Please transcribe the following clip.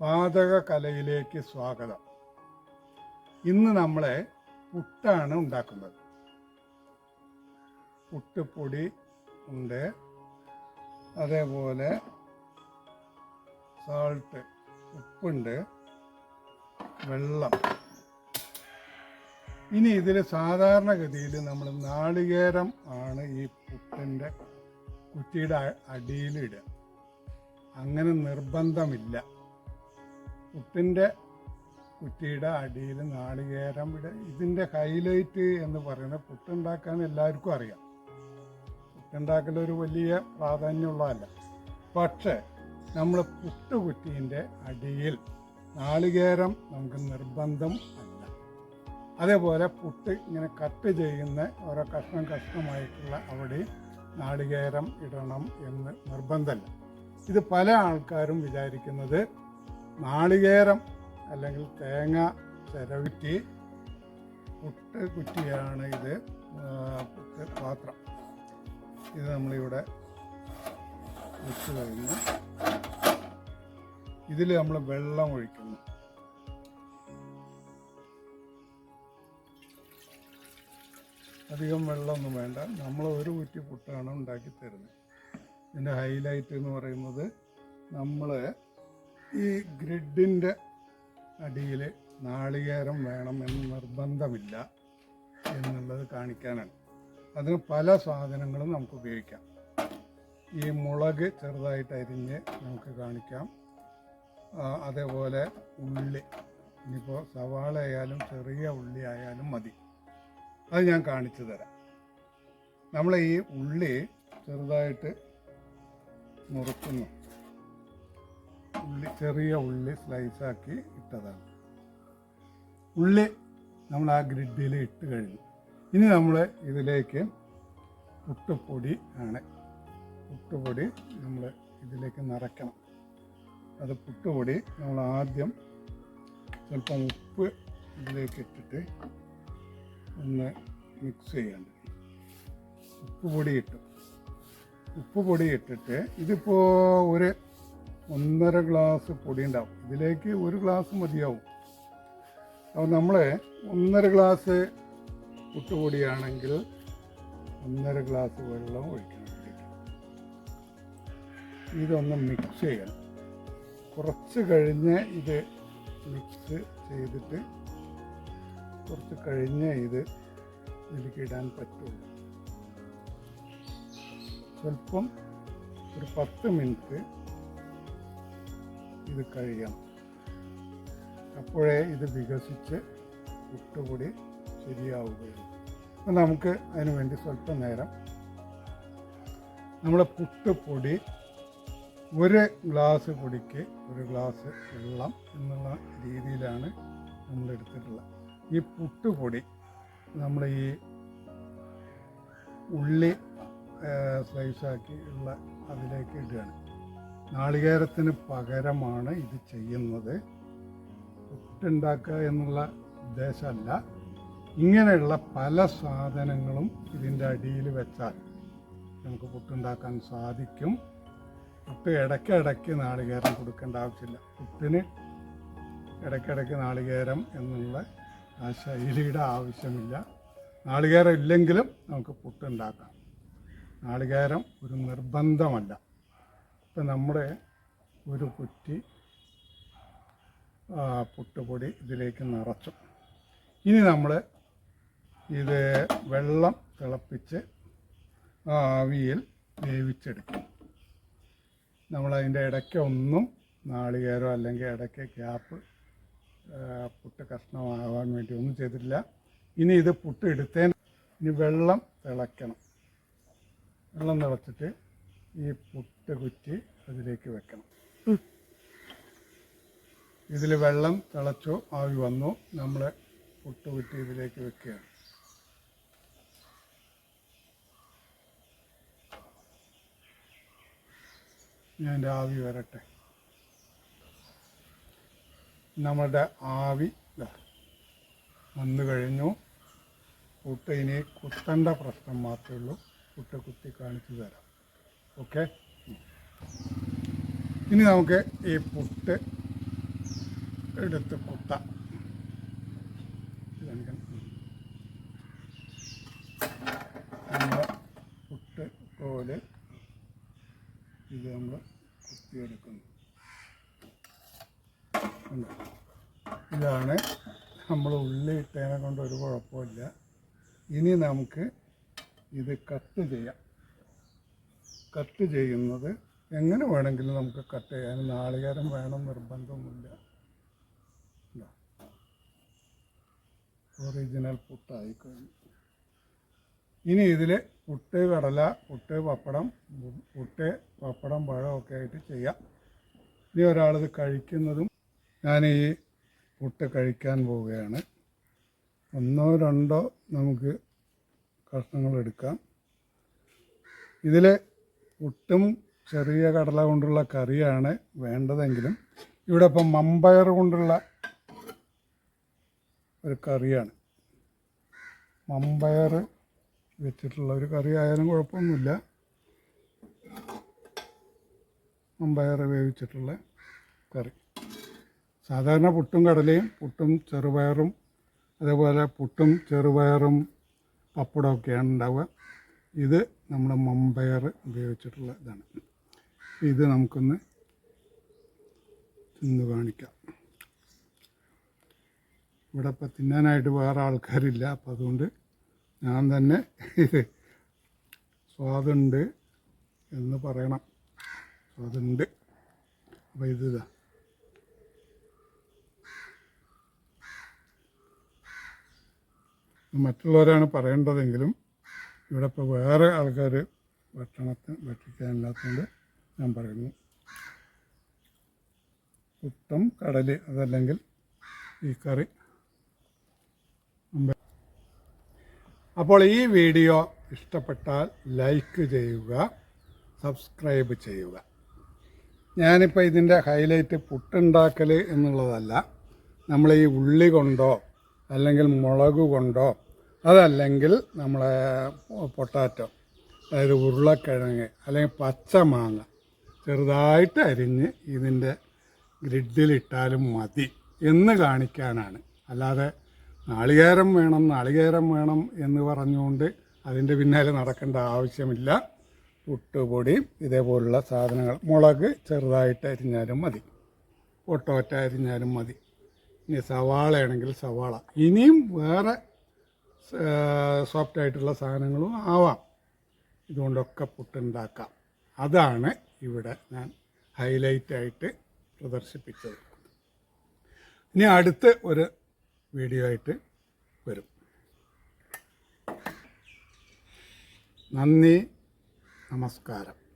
പാചക കലയിലേക്ക് സ്വാഗതം. ഇന്ന് നമ്മളെ പുട്ടാണ് ഉണ്ടാക്കുന്നത്. പുട്ടുപൊടി ഉണ്ട്. അതേപോലെ സാൾട്ട് ഉപ്പുണ്ട് വെള്ളം. ഇനി ഇതിൽ സാധാരണഗതിയിൽ നമ്മൾ നാളികേരം ആണ് ഈ പുട്ടിന്റെ കുറ്റിയുടെ അടിയിലിടുക. അങ്ങനെ നിർബന്ധമില്ല. പുട്ടിന്റെ കുറ്റിയുടെ അടിയിൽ നാളികേരം ഇട ഇതിന്റെ ഹൈലൈറ്റ് എന്ന് പറയുന്നത് പുട്ടുണ്ടാക്കാൻ എല്ലാവർക്കും അറിയാം. പുട്ടുണ്ടാക്കലൊരു വലിയ പ്രാധാന്യമുള്ളതല്ല. പക്ഷേ നമ്മൾ പുട്ടുകുറ്റീന്റെ അടിയിൽ നാളികേരം നമുക്ക് നിർബന്ധം അല്ല. അതേപോലെ പുട്ട് ഇങ്ങനെ കട്ട് ചെയ്യുന്ന ഓരോ കഷ്ണം കഷ്ണമായിട്ടുള്ള അവിടെ നാളികേരം ഇടണം എന്ന് നിർബന്ധമല്ല. ഇത് പല ആൾക്കാരും വിചാരിക്കുന്നത് നാളികേരം അല്ലെങ്കിൽ തേങ്ങ ചിരവിറ്റി പുട്ട് കുറ്റിയാണ് ഇത് പുട്ട് പാത്രം. ഇത് നമ്മളിവിടെ വെച്ച് കഴിഞ്ഞ്. ഇതിൽ നമ്മൾ വെള്ളം ഒഴിക്കുന്നു. അധികം വെള്ളമൊന്നും വേണ്ട. നമ്മൾ ഒരു കുറ്റി പുട്ടാണ് ഉണ്ടാക്കി തരുന്നത്. ഇതിന്റെ ഹൈലൈറ്റ് എന്ന് പറയുന്നത് നമ്മൾ ഈ ഗ്രിഡിന്റെ അടിയിൽ നാളികേരം വേണം എന്ന് നിർബന്ധമില്ല എന്നുള്ളത് കാണിക്കാനാണ്. അതിന് പല സാധനങ്ങളും നമുക്ക് ഉപയോഗിക്കാം. ഈ മുളക് ചെറുതായിട്ട് അരിഞ്ഞ് നമുക്ക് കാണിക്കാം. അതേപോലെ ഉള്ളി. ഇനിയിപ്പോൾ സവാള ആയാലും ചെറിയ ഉള്ളി ആയാലും മതി. അത് ഞാൻ കാണിച്ചു തരാം. നമ്മൾ ഈ ഉള്ളി ചെറുതായിട്ട് മുറുക്കുന്നു ചെറിയ ഉള്ളി സ്ലൈസാക്കി ഇട്ടതാണ്. ഉള്ളി നമ്മൾ ആ ഗ്രിഡിൽ ഇട്ട് കഴിഞ്ഞു. ഇനി നമ്മൾ ഇതിലേക്ക് പുട്ടുപൊടി ആണ്. പുട്ടുപൊടി നമ്മൾ ഇതിലേക്ക് നിറയ്ക്കണം. അത് പുട്ടുപൊടി നമ്മൾ ആദ്യം സ്വല്പം ഉപ്പ് ഇതിലേക്ക് ഇട്ടിട്ട് ഒന്ന് മിക്സ് ചെയ്യേണ്ടത്. ഉപ്പ് പൊടി ഇട്ടു. ഉപ്പ് പൊടി ഇട്ടിട്ട് ഇതിപ്പോൾ ഒരു ഒന്നര ഗ്ലാസ് പൊടി ഉണ്ടാവും ഇതിലേക്ക് ഒരു ഗ്ലാസ് മതിയാവും. അപ്പോൾ നമ്മൾ ഒന്നര ഗ്ലാസ് പുട്ടുപൊടിയാണെങ്കിൽ ഒന്നര ഗ്ലാസ് വെള്ളം ഒഴിക്കണം ഇതൊന്ന് മിക്സ് ചെയ്യണം. കുറച്ച് കഴിഞ്ഞ് ഇത് മിക്സ് ചെയ്തിട്ട് കുറച്ച് കഴിഞ്ഞ് ഇത് ഇതിലേക്ക് ഇടാൻ പറ്റുള്ളൂ. സ്വല്പം ഒരു പത്ത് മിനിറ്റ് ഇത് കഴിയണം. അപ്പോഴേ ഇത് വികസിച്ച് ഒട്ടുകൂടി ശരിയാവുകയുള്ളൂ. അപ്പം നമുക്ക് അതിന് വേണ്ടി സ്വല്പം നേരം. നമ്മളെ പുട്ടുപൊടി ഒരു ഗ്ലാസ് പൊടിക്ക് ഒരു ഗ്ലാസ് വെള്ളം എന്നുള്ള രീതിയിലാണ് നമ്മൾ എടുത്തിട്ടുള്ളത്. ഈ പുട്ടുപൊടി നമ്മൾ ഈ ഉള്ളി സ്ലൈസാക്കി ഉള്ള അതിലേക്ക് ഇടുകയാണ്. നാളികേരത്തിന് പകരമാണ് ഇത് ചെയ്യുന്നത്. പുട്ടുണ്ടാക്കുക എന്നുള്ള ഉദ്ദേശമല്ല. ഇങ്ങനെയുള്ള പല സാധനങ്ങളും ഇതിന്റെ അടിയിൽ വെച്ചാൽ നമുക്ക് പുട്ടുണ്ടാക്കാൻ സാധിക്കും. പുട്ട് ഇടയ്ക്കിടയ്ക്ക് നാളികേരം കൊടുക്കേണ്ട ആവശ്യമില്ല. പുട്ടിന് ഇടയ്ക്കിടയ്ക്ക് നാളികേരം എന്നുള്ള ആ ശൈലിയുടെ ആവശ്യമില്ല. നാളികേരം ഇല്ലെങ്കിലും നമുക്ക് പുട്ടുണ്ടാക്കാം. നാളികേരം ഒരു നിർബന്ധമല്ല. ഇപ്പം നമ്മുടെ ഒരു കുറ്റി പുട്ടുപൊടി ഇതിലേക്ക് നിറച്ചു. ഇനി നമ്മൾ ഇത് വെള്ളം തിളപ്പിച്ച് ആവിയിൽ വേവിച്ചെടുക്കും. നമ്മളതിന്റെ ഇടയ്ക്ക് ഒന്നും നാളികേരോ അല്ലെങ്കിൽ ഇടയ്ക്ക് ക്യാപ്പ് പുട്ട് കഷ്ണമാകാൻ വേണ്ടി ഒന്നും ചെയ്തിട്ടില്ല. ഇനി ഇത് പുട്ട് എടുത്തേ ഇനി വെള്ളം തിളയ്ക്കണം. വെള്ളം തിളച്ചിട്ട് ഈ മുട്ട കുറ്റി അതിലേക്ക് വെക്കണം. ഇതിൽ വെള്ളം തിളച്ചോ ആവി വന്നോ നമ്മൾ മുട്ട കുറ്റി ഇതിലേക്ക് വെക്കുകയാണ്. ഞാൻ ആവി വരട്ടെ. നമ്മളുടെ ആവി വന്നു കഴിഞ്ഞു. പുട്ട് ഇനി കുത്തേണ്ട പ്രശ്നം മാത്രമേ ഉള്ളൂ. കുട്ട കുത്തി കാണിച്ചു തരാം. ഓക്കെ. ഇനി നമുക്ക് ഈ പുട്ട് എടുത്ത് കുത്താം. പുട്ട് പോലെ ഇത് നമ്മൾ കുത്തിയെടുക്കുന്നു. ഇതാണ് നമ്മൾ ഉള്ളി ഇട്ടതിനെ കൊണ്ട് ഒരു കുഴപ്പമില്ല. ഇനി നമുക്ക് ഇത് കട്ട് ചെയ്യാം. കട്ട് ചെയ്യുന്നത് എങ്ങനെ വേണമെങ്കിലും നമുക്ക് കട്ട് ചെയ്യാൻ നാളികേരം വേണം നിർബന്ധമൊന്നുമില്ല. ഒറിജിനൽ പുട്ടായി കഴിഞ്ഞു. ഇനി ഇതിൽ പുട്ട് കടല പുട്ട് പപ്പടം പുട്ട് പപ്പടം പഴമൊക്കെ ആയിട്ട് ചെയ്യാം. ഇനി ഒരാളിത് കഴിക്കുന്നതും ഞാൻ ഈ പുട്ട് കഴിക്കാൻ പോവുകയാണ്. ഒന്നോ രണ്ടോ നമുക്ക് കഷ്ണങ്ങൾ എടുക്കാം ഇതിൽ പുട്ടും ചെറിയ കടല കൊണ്ടുള്ള കറിയാണ് വേണ്ടതെങ്കിലും ഇവിടെ ഇപ്പം മമ്പയർ കൊണ്ടുള്ള ഒരു കറിയാണ്. മമ്പയർ വെച്ചിട്ടുള്ള ഒരു കറി ആയാലും കുഴപ്പമൊന്നുമില്ല. മമ്പയർ വേവിച്ചിട്ടുള്ള കറി. സാധാരണ പുട്ടും കടലയും പുട്ടും ചെറുപയറും അതേപോലെ പുട്ടും ചെറുപയറും പപ്പടമൊക്കെയാണ് ഉണ്ടാവുക. ഇത് നമ്മുടെ മമ്പയർ ഉപയോഗിച്ചിട്ടുള്ള ഇതാണ്. ഇത് നമുക്കൊന്ന് തിന്ന് കാണിക്കാം. ഇവിടെ ഇപ്പം തിന്നാനായിട്ട് വേറെ ആൾക്കാരില്ല. അപ്പം അതുകൊണ്ട് ഞാൻ തന്നെ ഇത് സ്വാദുണ്ട് എന്ന് പറയണം. സ്വാദുണ്ട്. അപ്പോൾ ഇത്. ഇതാ മറ്റുള്ളവരാണ് പറയേണ്ടതെങ്കിലും ഇവിടെ ഇപ്പോൾ വേറെ ആൾക്കാർ ഭക്ഷണത്തിന് ഭക്ഷിക്കാനില്ലാത്തതുകൊണ്ട് ഞാൻ പറയുന്നു. പുട്ടും കടൽ അതല്ലെങ്കിൽ ഈ കറി. അപ്പോൾ ഈ വീഡിയോ ഇഷ്ടപ്പെട്ടാൽ ലൈക്ക് ചെയ്യുക സബ്സ്ക്രൈബ് ചെയ്യുക. ഞാനിപ്പോൾ ഇതിന്റെ ഹൈലൈറ്റ് പുട്ടുണ്ടാക്കൽ എന്നുള്ളതല്ല നമ്മൾ ഈ ഉള്ളി കൊണ്ടോ അല്ലെങ്കിൽ മുളക് കൊണ്ടോ അതല്ലെങ്കിൽ നമ്മളെ പൊട്ടാറ്റോ അതായത് ഉരുളക്കിഴങ്ങ് അല്ലെങ്കിൽ പച്ചമാങ്ങ ചെറുതായിട്ട് അരിഞ്ഞ് ഇതിന്റെ ഗ്രിഡിലിട്ടാലും മതി എന്ന് കാണിക്കാനാണ്. അല്ലാതെ നാളികേരം വേണം നാളികേരം വേണം എന്ന് പറഞ്ഞുകൊണ്ട് അതിന്റെ പിന്നാലെ നടക്കേണ്ട ആവശ്യമില്ല. പുട്ടുപൊടി ഇതേപോലുള്ള സാധനങ്ങൾ. മുളക് ചെറുതായിട്ട് അരിഞ്ഞാലും മതി. പൊട്ടോറ്റ അരിഞ്ഞാലും മതി. ഇനി സവാളയാണെങ്കിൽ സവാള. ഇനിയും വേറെ സോഫ്റ്റ് ആയിട്ടുള്ള സാധനങ്ങളും ആവാം. ഇതുകൊണ്ടൊക്കെ പുട്ടുണ്ടാക്കാം. അതാണ് ഇവിടെ ഞാൻ ഹൈലൈറ്റ് ആയിട്ട് പ്രദർശിപ്പിച്ചത്. ഇനി അടുത്ത ഒരു വീഡിയോ ആയിട്ട് വരും. നന്ദി നമസ്കാരം.